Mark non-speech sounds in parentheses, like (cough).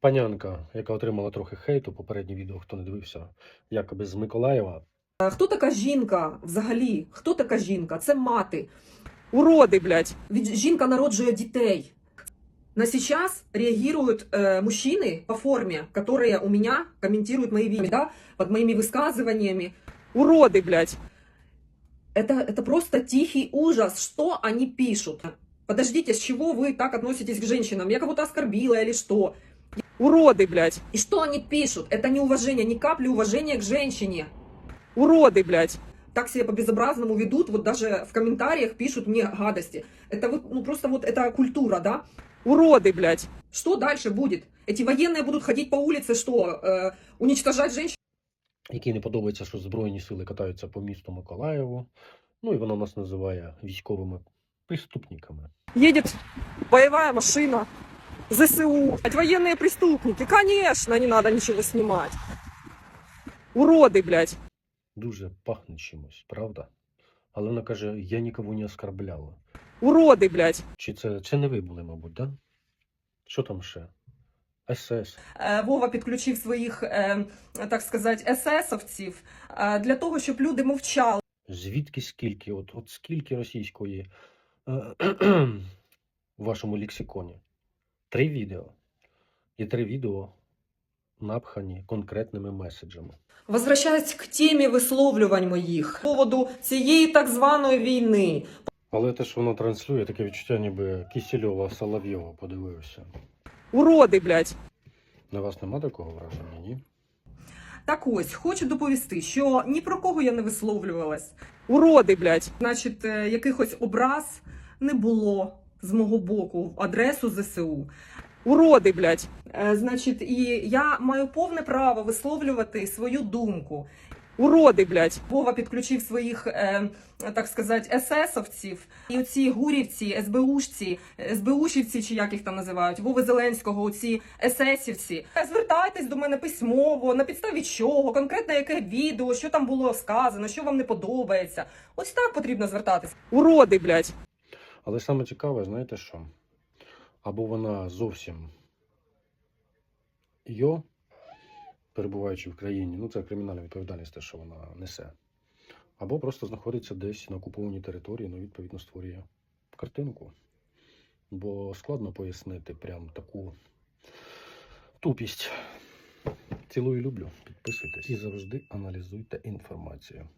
Панянка, яка отримала трохи хейту, попереднє відео, хто не дивився, якоби з Миколаєва. Е, Хто така жінка взагалі? Хто така жінка? Це мати. Уроди, блядь. Ведь жінка народжує дітей. На сейчас реагируют э, мужчины по форме, которые у меня комментируют мои видео, да, под моими высказываниями. Уроди, блядь. Это, это просто тихий ужас, что они пишут. Подождите, с чего вы так относитесь к женщинам? Я кого-то оскорбила или что? Уроди, блядь. И что они пишут? Это не уважение, ни капли уважения к женщине. Уроди, блядь. так себя по-безобразному ведут, вот даже в комментариях пишут мне гадости. Это вот, ну просто вот это культура, да? Уроди, блядь. Что дальше будет? Эти военные будут ходить по улице, что, э, уничтожать женщин? якій не подобається, що Збройні сили катаються по місту Миколаєву. Ну і вона нас називає військовими преступниками. Едет боевая машина. ЗСУ. Военные преступники. Конечно, не надо ничего снимать. Уроди, блядь. Дуже пахне чимось, правда? Але вона каже: я нікого не оскорбляла. Уроди, блядь. Чи це, це не ви були, мабуть, да? Що там ще? СС. Е, Вова підключив своїх, е, так сказати, есесовців е, для того, щоб люди мовчали. Звідки скільки? От, от скільки російської е, (clears throat) в вашому лексиконі? Три відео. І три відео напхані конкретними меседжами. Возвращаюсь к темі висловлювань моїх по поводу цієї так званої війни. Але те, що воно транслює, таке відчуття, ніби Кісельова Соловйова подивився. Уроди, блядь. На вас нема такого враження, ні? Так ось, хочу доповісти, що ні про кого я не висловлювалась. Уроди, блядь. Значить, е, якихось образ не було з мого боку в адресу ЗСУ. Уроди, блядь. Е, Значить, і я маю повне право висловлювати свою думку. Уроди, блядь. Вова підключив своїх, е, так сказати, есесовців, і оці гурівці, СБУшці, СБУшівці, чи як їх там називають, Вови Зеленського, оці есесівці. Звертайтесь до мене письмово, на підставі чого, конкретно яке відео, що там було сказано, що вам не подобається. Ось так потрібно звертатись. Уроди, блядь. Але саме цікаве, знаєте що? Або вона зовсім йо, перебуваючи в країні, ну це кримінальна відповідальність, те, що вона несе. Або просто знаходиться десь на окупованій території, ну, відповідно, створює картинку. Бо складно пояснити прям таку тупість. Цілую люблю. Підписуйтесь і завжди аналізуйте інформацію.